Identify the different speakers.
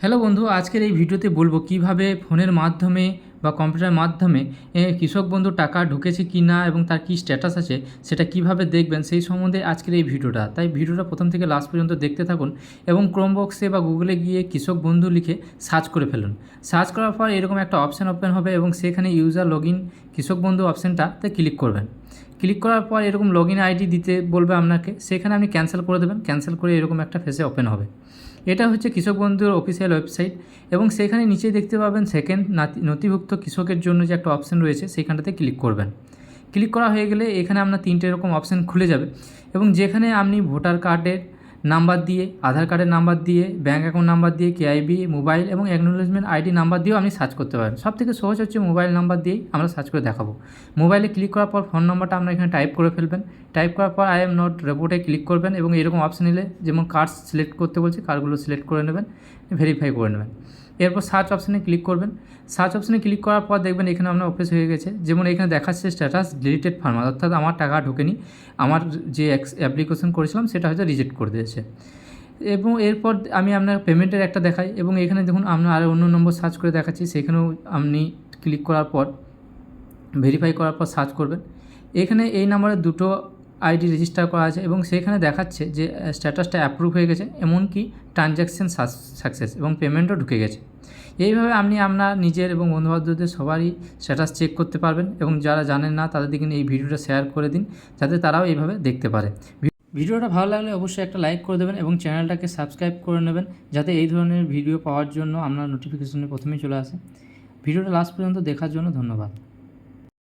Speaker 1: Hello বন্ধু, আজকের এই ভিডিওতে বলব কীভাবে ফোনের মাধ্যমে বা কম্পিউটারের মাধ্যমে কৃষক বন্ধু টাকা ঢুকেছে কি না এবং তার কি স্ট্যাটাস আছে সেটা কীভাবে দেখবেন সেই সম্বন্ধে আজকের এই ভিডিওটা। তাই ভিডিওটা প্রথম থেকে লাস্ট পর্যন্ত দেখতে থাকুন এবং ক্রোম বক্সে বা গুগলে গিয়ে কৃষক বন্ধু লিখে সার্চ করে ফেলুন। সার্চ করার পর এরকম একটা অপশান ওপেন হবে এবং সেখানে ইউজার লগ ইন কৃষক বন্ধু অপশানটাতে ক্লিক করবেন। ক্লিক করার পর এরকম লগ ইন আইডি দিতে বলবে আপনাকে, সেখানে আপনি ক্যান্সেল করে দেবেন ক্যান্সেল করে এরকম একটা ফেসে ওপেন হবে। এটা হচ্ছে কৃষক বন্ধুর অফিসিয়াল ওয়েবসাইট এবং সেখানে নিচে দেখতে পাবেন সেকেন্ড নথিভুক্ত কৃষকের জন্য যে একটা অপশান রয়েছে, সেখানটাতে ক্লিক করবেন। ক্লিক করা হয়ে গেলে এখানে আপনার তিনটে এরকম অপশান খুলে যাবে এবং যেখানে আপনি ভোটার কার্ডের নাম্বার দিয়ে, আধার কার্ডের নাম্বার দিয়ে ব্যাঙ্ক অ্যাকাউন্ট নাম্বার দিয়ে কেআইবি মোবাইল এবং অ্যাকনোলেজমেন্ট আইডি নাম্বার দিয়েও আপনি সার্চ করতে পারেন। সব থেকে সহজ হচ্ছে মোবাইল নাম্বার দিয়েই আমরা সার্চ করে দেখাবো। মোবাইলে ক্লিক করার পর ফোন নাম্বারটা আপনার এখানে টাইপ করে ফেলবেন। টাইপ করার পর আই এম নট রেপোর্টে ক্লিক করবেন এবং এরকম অপশান এলে যেমন কার্ড সিলেক্ট করতে বলছে কার্ডগুলো সিলেক্ট করে নেবেন ভেরিফাই করে নেবেন। এরপর সার্চ অপশানে ক্লিক করবেন। সার্চ অপশানে ক্লিক করার পর দেখবেন এখানে আপনার অফিস হয়ে গেছে। যেমন এখানে দেখাচ্ছে স্ট্যাটাস ডিলিটেড ফার্মার অর্থাৎ আমার টাকা ঢোকেনি। আমার যে অ্যাপ্লিকেশন করেছিলাম, সেটা হয়তো রিজেক্ট করে দিয়েছে। এবং এরপর আমি আপনার পেমেন্টের একটা দেখাই। এবং এখানে দেখুন, আমরা আরও অন্য নম্বর সার্চ করে দেখাচ্ছি। সেখানেও আপনি ক্লিক করার পর ভেরিফাই করার পর সার্চ করবেন। এখানে এই নাম্বারে দুটো আইডি রেজিস্টার করা আছে এবং সেখানে দেখাচ্ছে যে স্ট্যাটাসটা অ্যাপ্রুভ হয়ে গেছে, এমনকি ট্রানজ্যাকশান সাকসেস এবং পেমেন্টও ঢুকে গেছে। এইভাবে আপনি আপনার নিজের এবং বন্ধুবান্ধবদের সবারই স্ট্যাটাস চেক করতে পারবেন এবং যারা জানেন না, তাদের দিকে এই ভিডিওটা শেয়ার করে দিন, যাতে তারাও এইভাবে দেখতে পারে। ভিডিওটা ভালো লাগলে অবশ্যই একটা লাইক করে দেবেন এবং চ্যানেলটাকে সাবস্ক্রাইব করে নেবেন, যাতে এই ধরনের ভিডিও পাওয়ার জন্য আপনার নোটিফিকেশনে প্রথমেই চলে আসে। ভিডিওটা লাস্ট পর্যন্ত দেখার জন্য ধন্যবাদ।